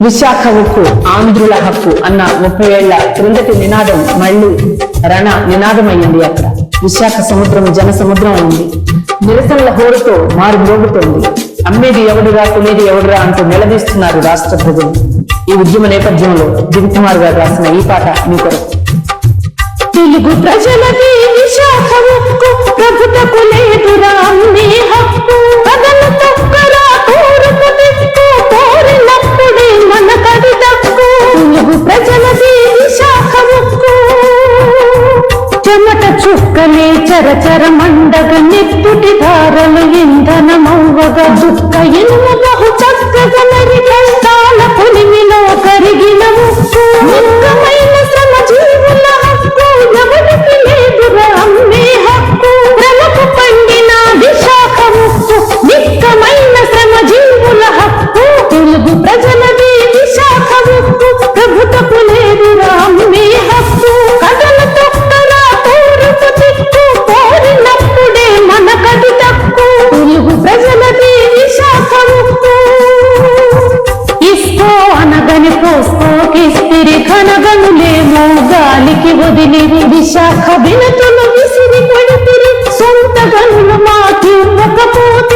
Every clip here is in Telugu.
విశాఖ ఉక్కు ఆంధ్రుల హక్కు అన్న ముప్పై ఏళ్ళ క్రిందటి నినాదం మళ్ళీ రణ నినాదమయ్యింది అక్కడ. విశాఖ సముద్రం జన సముద్రం అయింది నిరసనల హోరుతో మారు మోగుతోంది. అమ్మేది ఎవడురా కొనేది ఎవడురా అంటూ నిలదీస్తున్నారు రాష్ట్ర ప్రజలు. ఈ ఉద్యమ నేపథ్యంలో దిల్ కుమార్ గారు రాసిన ఈ పాట మీ కొరకు. తెలుగు విశాఖ చుక్కలే చరచర మండగ నిప్పుటి ధారలు ఇంధనమవ్వగా దుఃఖ ఇల్లు సహ వినతులు విసిరి కొడితిరి సొంత గనులు మాకి ఇవ్వకపోతే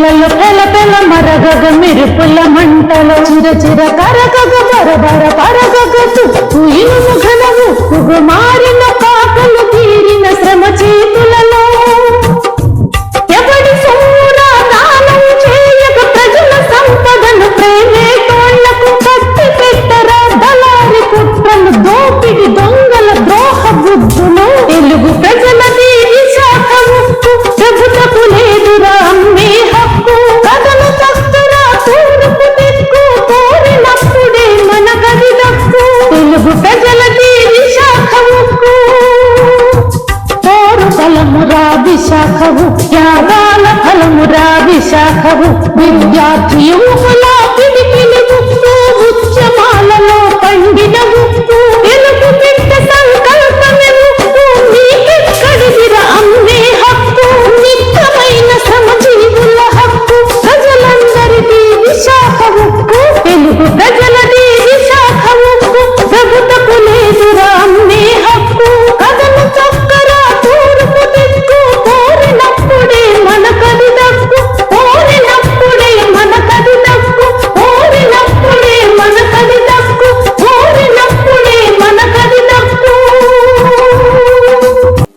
కళ్ళల్లో పెల పెల మరగగ మెరుపుల మంటలో చిరచిర కరగగ బరబర పరగగ తుప్పు ఇనుము ఘనము మారిన యాగాల ఫలము రా విశాఖవు విద్యార్థి